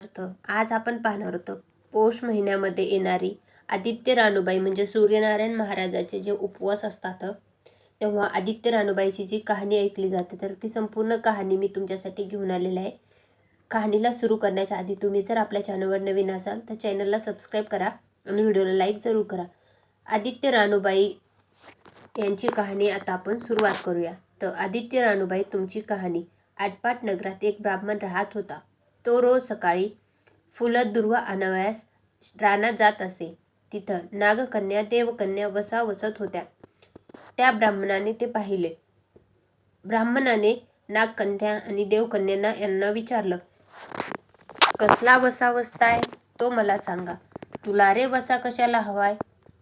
अर्थ आज आपण पाहणार होतो पौष महिन्यामध्ये येणारी आदित्य रानूबाई म्हणजे सूर्यनारायण महाराजाचे जे उपवास असतात तेव्हा आदित्य रानूबाईची जी कहाणी ऐकली जाते तर ती संपूर्ण कहाणी मी तुमच्यासाठी घेऊन आलेली आहे. कहाणीला सुरू करण्याच्या आधी तुम्ही जर आपल्या चॅनलवर नवीन असाल तर चॅनलला सबस्क्राईब करा आणि व्हिडिओला लाईक जरूर करा. आदित्य रानूबाई यांची कहाणी आता आपण सुरुवात करूया. तर आदित्य रानूबाई तुमची कहाणी आटपाट नगरात एक ब्राह्मण राहत होता. तो रोज सकाळी फुलं दुर्वा आणावयास रानात जात असे. तिथं नागकन्या देवकन्या वसा वसत होत्या. त्या ब्राह्मणाने ते पाहिले. ब्राह्मणाने नागकन्या आणि देवकन्यांना यांना विचारलं कसला वसा वसताय तो मला सांगा. तुला रे वसा कशाला हवाय?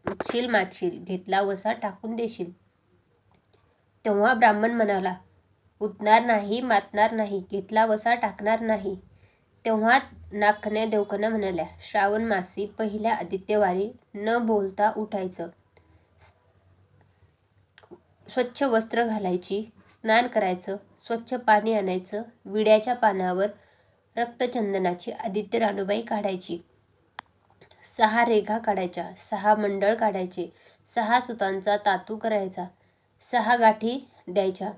उठशील मातशील घेतला वसा टाकून देशील. तेव्हा ब्राह्मण म्हणाला उठणार नाही मातणार नाही घेतला वसा टाकणार नाही. तेव्हा नागकन्या देवकन्या म्हणाल्या श्रावण मासी पहिल्या आदित्यवारी न बोलता उठायचं. स्वच्छ वस्त्र घालायची स्नान करायचं स्वच्छ पाणी आणायचं विड्याच्या पानावर रक्तचंदनाची आदित्य रानूबाई काढायची. सहा रेघा काढायच्या सहा मंडळ काढायचे सहा सुतांचा तातू करायचा सहा गाठी द्यायच्या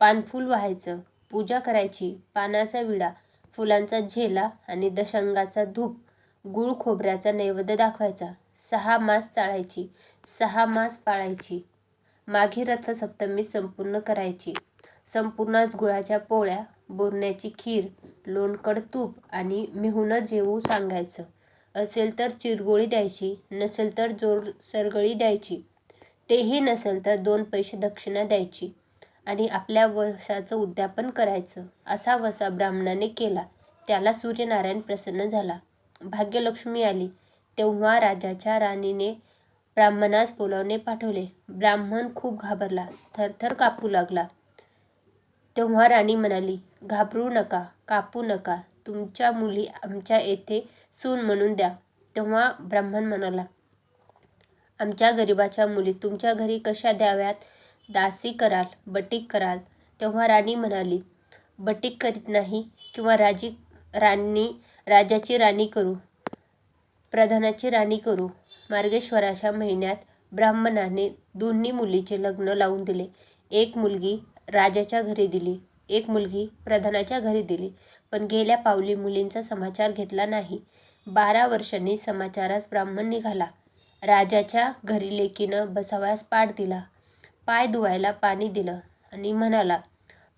पानफूल व्हायचं पूजा करायची पानाचा विडा फुलांचा झेला आणि दशंगाचा धूप गुळ खोबऱ्याचा नैवेद्य दाखवायचा. सहा मास चाळायची सहा मास पाळायची. माघी रथसप्तमी संपूर्ण करायची. संपूर्णच गुळाच्या पोळ्या बोरण्याची खीर लोणकड तूप आणि मिहून जेवू सांगायचं. असेल तर चिरगोळी द्यायची नसेल तर जोर सरगळी द्यायची. तेही नसेल तर दोन पैसे दक्षिणा द्यायची. आणि आपल्या वंशाचं उद्यापन करायचं असा वसा ब्राह्मणाने केला. त्याला सूर्यनारायण प्रसन्न झाला. भाग्यलक्ष्मी आली. तेव्हा राजाच्या राणीने ब्राह्मणास बोलावणे पाठवले. ब्राह्मण खूप घाबरला. थरथर कापू लागला. तेव्हा राणी म्हणाली घाबरू नका कापू नका. तुमच्या मुली आमच्या येथे सून म्हणून द्या. तेव्हा ब्राह्मण म्हणाला आमच्या गरिबाच्या मुली तुमच्या घरी कशा द्याव्यात? दासी कराल बटीक कराल तेव्हा राणी म्हणाली बटीक करीत नाही किंवा राजी राणी राजाची राणी करू प्रधानाची राणी करू. मार्गेश्वराच्या महिन्यात ब्राह्मणाने दोन्ही मुलीचे लग्न लावून दिले. एक मुलगी राजाच्या घरी दिली एक मुलगी प्रधानाच्या घरी दिली. पण गेल्या पावली मुलींचा समाचार घेतला नाही. बारा वर्षांनी समाचारास ब्राह्मण निघाला. राजाच्या घरी लेकीनं बसावयास पाठ दिला. पाय धुवायला पाणी दिलं आणि म्हणाला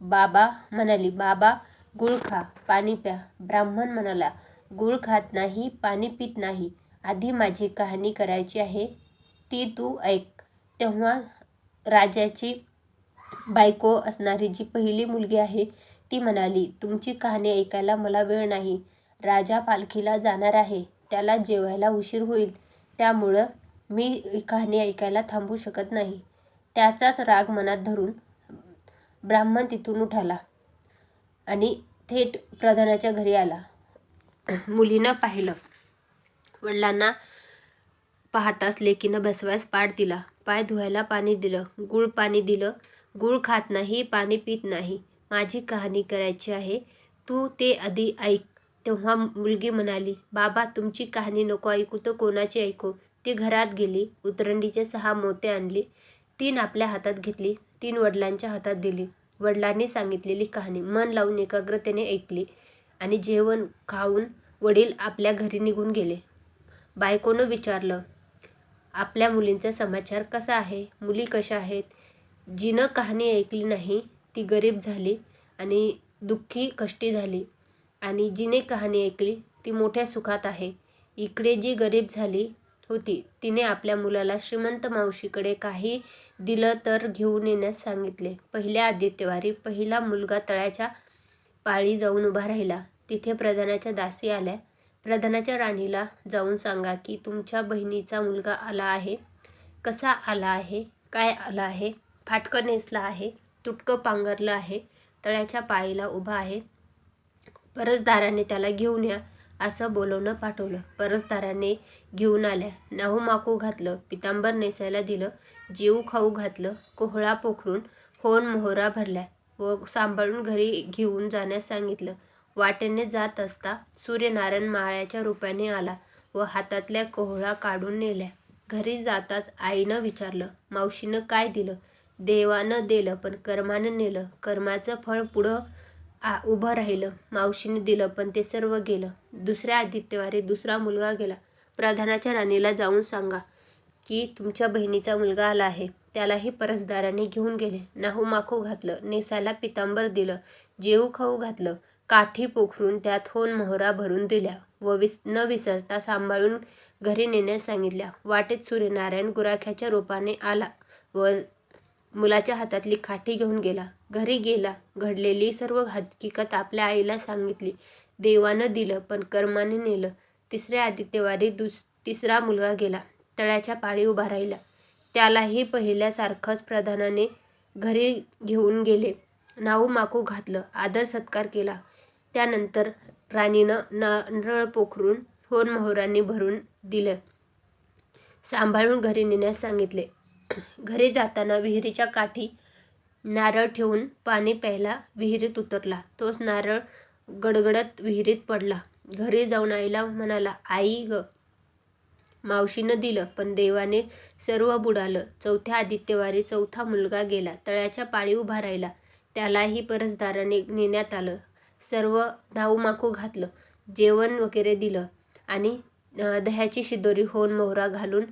बाबा म्हणाली बाबा गुळ खा पाणी प्या. ब्राह्मण म्हणाला गुळ खात नाही पाणी पित नाही. आधी माझी कहाणी करायची आहे. ती तू ऐक. तेव्हा राजाची बायको असणारी जी पहिली मुलगी आहे ती म्हणाली तुमची कहाणी ऐकायला मला वेळ नाही. राजा पालखीला जाणार आहे. त्याला जेवायला उशीर होईल. त्यामुळं मी कहाणी ऐकायला थांबू शकत नाही. त्याचाच राग मनात धरून ब्राह्मण तिथून उठाला आणि थेट प्रधानाच्या घरी आला. मुलीनं पाहिलं. वडिलांना पाहताच लेकीनं बसवायस पाड दिला. पाय धुवायला पाणी दिलं. गुळ पाणी दिलं. गुळ खात नाही पाणी पित नाही. माझी कहाणी करायची आहे. तू ते आधी ऐक. तेव्हा मुलगी म्हणाली बाबा तुमची कहाणी नको ऐकू तर कोणाची ऐकू? ती घरात गेली. उतरंडीचे सहा मोते आणली. तीन आपल्या हातात घेतली तीन वडिलांच्या हातात दिली. वडिलांनी सांगितलेली कहाणी मन लावून एकाग्रतेने ऐकली आणि जेवण खाऊन वडील आपल्या घरी निघून गेले. बायकोनं विचारलं आपल्या मुलींचा समाचार कसा आहे? मुली कशा आहेत? जिनं कहाणी ऐकली नाही ती गरीब झाली आणि दुःखी कष्टी झाली. आणि जिने कहाणी ऐकली ती मोठ्या सुखात आहे. इकडे जी गरीब झाली होती. तिने आपल्या मुलाला श्रीमंत मावशीकडे काही दिलं तर घेऊन येण्यास सांगितले. पहिल्या आदित्यवारी पहिला मुलगा तळ्याच्या पाळी जाऊन उभा राहिला. तिथे प्रधानाच्या दासी आल्या. प्रधानाच्या राणीला जाऊन सांगा की तुमच्या बहिणीचा मुलगा आला आहे. कसा आला आहे? काय आला आहे? फाटकं नेसला आहे. तुटकं पांघरलं आहे. तळ्याच्या पाळीला उभा आहे. परसदाराने त्याला घेऊन या. असं बोलवणं पाठवलं. परसदाराने घेऊन आल्या. नाहू माकू घातलं पितांबर नेसायला दिलं जेऊ खाऊ घातलं कोहळा पोखरून होन मोहरा भरल्या व सांभाळून घरी घेऊन जाण्यास सांगितलं. वाटेने जात असता सूर्यनारायण माळ्याच्या रूपाने आला व हातातल्या कोहळा काढून नेल्या. घरी जाताच आईनं विचारलं मावशीनं काय दिलं? देवानं दिलं पण कर्मानं नेलं. कर्माचं फळ पुढं आ उभं राहिलं. मावशीने दिलं पण ते सर्व गेलं. दुसऱ्या आदित्यवारी दुसरा मुलगा गेला. प्रधानाच्या राणीला जाऊन सांगा की तुमच्या बहिणीचा मुलगा आला आहे. त्यालाही परसदाराने घेऊन गेले. नाहू माखू घातलं. नेसायला पितांबर दिलं. जेऊ खाऊ घातलं. काठी पोखरून त्यात होन मोहरा भरून दिल्या व विस न विसरता सांभाळून घरी नेण्यास सांगितल्या. वाटेत सूर्यनारायण गुराख्याच्या रूपाने आला व मुलाच्या हातातली काठी घेऊन गेला. घरी गेला. घडलेली सर्व हकीकत आपल्या आईला सांगितली. देवानं दिलं पण कर्माने नेलं. तिसऱ्या आदित्यवारी दुस तिसरा मुलगा गेला. तळ्याच्या पाळी उभा राहिला. त्यालाही पहिल्यासारखंच प्रधानाने घरी घेऊन गेले. नाऊ माकू घातलं. आदर सत्कार केला. त्यानंतर राणीनं नारळ पोखरून होन मोहरांनी भरून दिलं. सांभाळून घरी नेण्यास सांगितले. घरी जाताना विहिरीच्या काठी नारळ ठेवून पाणी प्यायला विहिरीत उतरला. तोच नारळ गडगडत विहिरीत पडला. घरी जाऊन आईला म्हणाला आई ग मावशीनं दिलं पण देवाने सर्व बुडालं. चौथ्या आदित्यवारी चौथा मुलगा गेला. तळ्याच्या पाळी उभा राहिला. त्यालाही परसदाराने नेण्यात आलं. सर्व नाऊमाकू घातलं. जेवण वगैरे दिलं. आणि दह्याची शिदोरी होऊन मोहरा घालून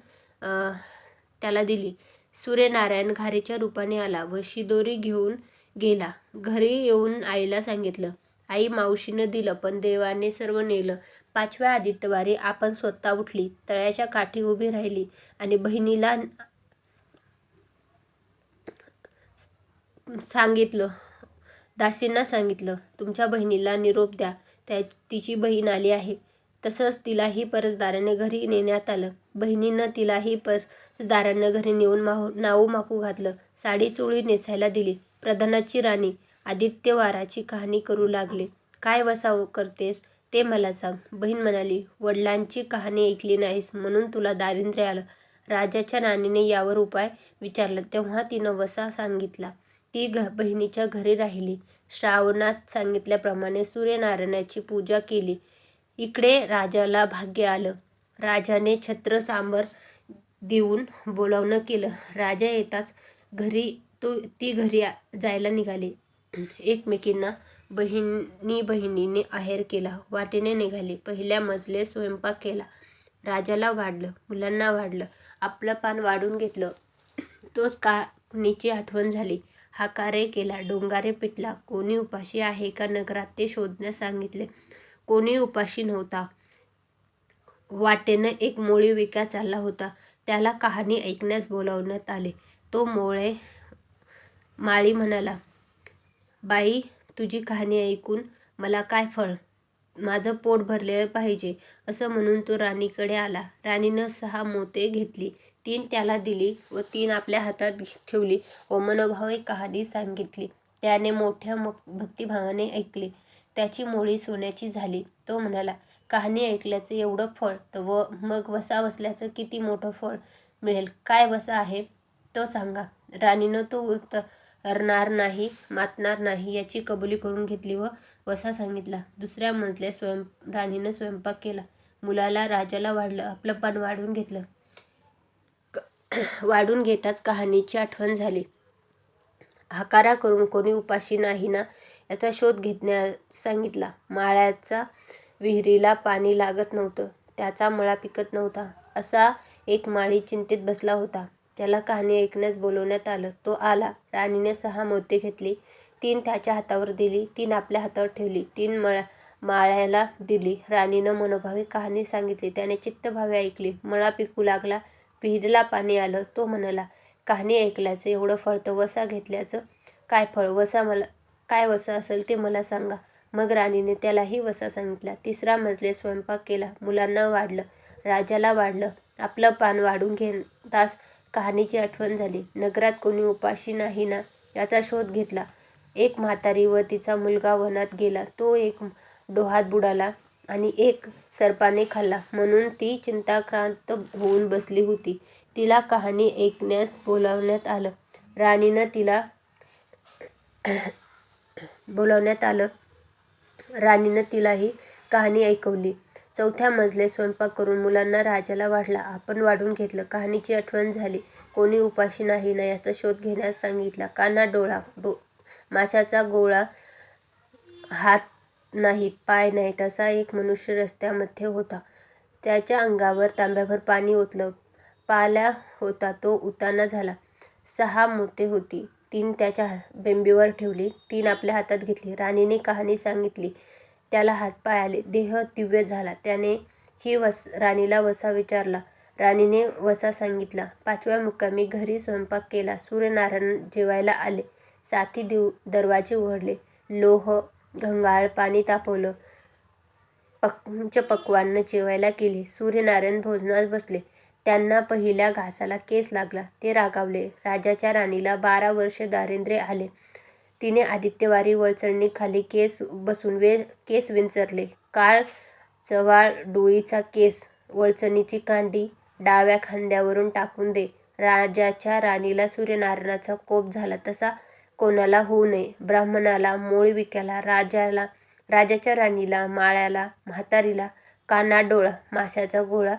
त्याला दिली. सूर्यनारायण घारीच्या रूपाने आला व शिदोरी घेऊन गेला. घरी येऊन आईला सांगितलं आई मावशीनं दिलं पण देवाने सर्व नेलं. पाचव्या आदित्यवारी आपण स्वतः उठली तळ्याच्या काठी उभी राहिली आणि बहिणीला सांगितलं दासींना सांगितलं तुमच्या बहिणीला निरोप द्या. त्या तिची बहीण आली आहे. तसंच तिलाही परसदाराने घरी नेण्यात आलं. बहिणीनं तिलाही परसदारानं घरी नेऊन माहू नाऊ माकू घातलं. साडी चोळी नेसायला दिली. प्रधानाची राणी आदित्यवाराची कहाणी करू लागले. काय वसाव करतेस ते मला सांग. बहीण म्हणाली वडिलांची कहाणी ऐकली नाहीस म्हणून तुला दारिद्र्य आलं. राजाच्या राणीने यावर उपाय विचारला. तेव्हा तिनं वसा सांगितला. ती घ बहिणीच्या घरी राहिली. श्रावणात सांगितल्याप्रमाणे सूर्यनारायणाची पूजा केली. इकडे राजाला भाग्य आलं. राजाने छत्र सांबर देऊन बोलावणं केलं. राजा येताच घरी तो ती घरी जायला निघाली. एकमेकींना बहिणी बहिणीने आहेर केला. वाटेने निघाली. पहिल्या मजले स्वयंपाक केला. राजाला वाढलं. मुलांना वाढलं. आपलं पान वाढून घेतलं. तोच कानीची आठवण झाली. हाकारे केला. डोंगारे पिटला. कोणी उपाशी आहे का नगरात ते शोधण्यास सांगितले. कोणी उपाशी नव्हता. वाटेनं एक मोळी विका चालला होता. त्याला कहाणी ऐकण्यास बोलावण्यात आले. तो मोळे माळी म्हणाला बाई तुझी कहाणी ऐकून मला काय फळ? माझं पोट भरलेलं पाहिजे असं म्हणून तो राणीकडे आला. राणीनं सहा मोते घेतली. तीन त्याला दिली व तीन आपल्या हातात ठेवली. व मनोभावे कहाणी सांगितली. त्याने मोठ्या मग भक्तिभावाने ऐकली. त्याची मोळी सोन्याची झाली. तो म्हणाला कहाणी ऐकल्याचं एवढं फळ तर व मग वसा बसल्याचं किती मोठं फळ मिळेल? काय वसा आहे? तो सांगा. राणीनं तो उतरणार नाही मातणार नाही याची कबुली करून घेतली व वसा सांगितला. दुसऱ्या मजल्या स्वयं राणीनं स्वयंपाक केला. मुलाला राजाला वाढलं. आपलं पण वाढून घेतलं. वाढून घेताच कहाणीची आठवण झाली. हाकारा करून कोणी उपाशी नाही ना याचा शोध घेतण्यास सांगितला. माळ्याचा विहिरीला पाणी लागत नव्हतं. त्याचा मळा पिकत नव्हता. असा एक माळी चिंतेत बसला होता. त्याला कहाणी ऐकण्यास बोलवण्यात आलं. तो आला. राणीने सहा मोती घेतली. तीन त्याच्या हातावर दिली. तीन आपल्या हातावर ठेवली. तीन मळा माळ्याला दिली. राणीनं मनोभावी कहाणी सांगितली. त्याने चित्तभावे ऐकली. मळा पिकू लागला. विहिरीला पाणी आलं. तो म्हणाला कहाणी ऐकल्याचं एवढं फळ तर वसा घेतल्याचं काय फळ? वसा मला काय वसा असेल ते मला सांगा. मग राणीने त्यालाही वसा सांगितला. तिसरा मजले स्वयंपाक केला. मुलांना वाढलं. राजाला वाढलं. आपलं पान वाढून घेताच कहाणीची आठवण झाली. नगरात कोणी उपाशी नाही ना याचा शोध घेतला. एक म्हातारी व तिचा मुलगा वनात गेला. तो एक डोहात बुडाला आणि एक सर्पाने खाल्ला. म्हणून ती चिंताक्रांत होऊन बसली होती. तिला कहाणी ऐकण्यास बोलावण्यात आलं. राणीनं तिला बोलावण्यात आलं. राणीनं तिलाही कहाणी ऐकवली. चौथ्या मजले स्वयंपाक करून मुलांना राजाला वाढला. आपण वाढून घेतलं. कहाणीची आठवण झाली. कोणी उपाशी नाही ना याचा शोध घेण्यास सांगितला. काना डोळा माशाचा गोळा हात नाहीत पाय नाहीत असा एक मनुष्य रस्त्यामध्ये होता. त्याच्या अंगावर तांब्याभर पाणी ओतलं. पाला होता तो उताना झाला. सहा मोते होती. तीन त्याच्या बेंबीवर ठेवली. तीन आपल्या हातात घेतली. राणीने कहाणी सांगितली. त्याला हातपाय आले. देह दिव्य झाला. त्याने ही वस राणीला वसा विचारला. राणीने वसा सांगितला. पाचव्या मुक्कामी घरी स्वयंपाक केला. सूर्यनारायण जेवायला आले. साथी दरवाजे उघडले. लोह घंगाळ पाणी तापवलं. पंचपक्वान्नं जेवायला केली. सूर्यनारायण भोजनास बसले. त्यांना पहिल्या घासाला केस लागला. ते रागावले. राजाच्या राणीला बारा वर्षे दारिद्र्य आले. तिने आदित्यवारी वळचणीखाली बसून केस विंचरले. काळ चव्हाळ डोळीचा केस वळचणीची कांडी डाव्या खांद्यावरून टाकून दे. राजाच्या राणीला सूर्यनारायणाचा कोप झाला तसा कोणाला होऊ नये. ब्राह्मणाला, मोळीविक्याला, राजाच्या राणीला, माळ्याला, म्हातारीला, कानाडोळा माशाचा गोळा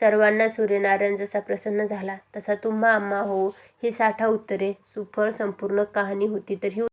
सर्वांना सूर्यनारायण जसा प्रसन्न झाला तसा तुम्हा आम्हा हो ही साठा उत्तरे सुफल संपूर्ण कहाणी होती. तर ही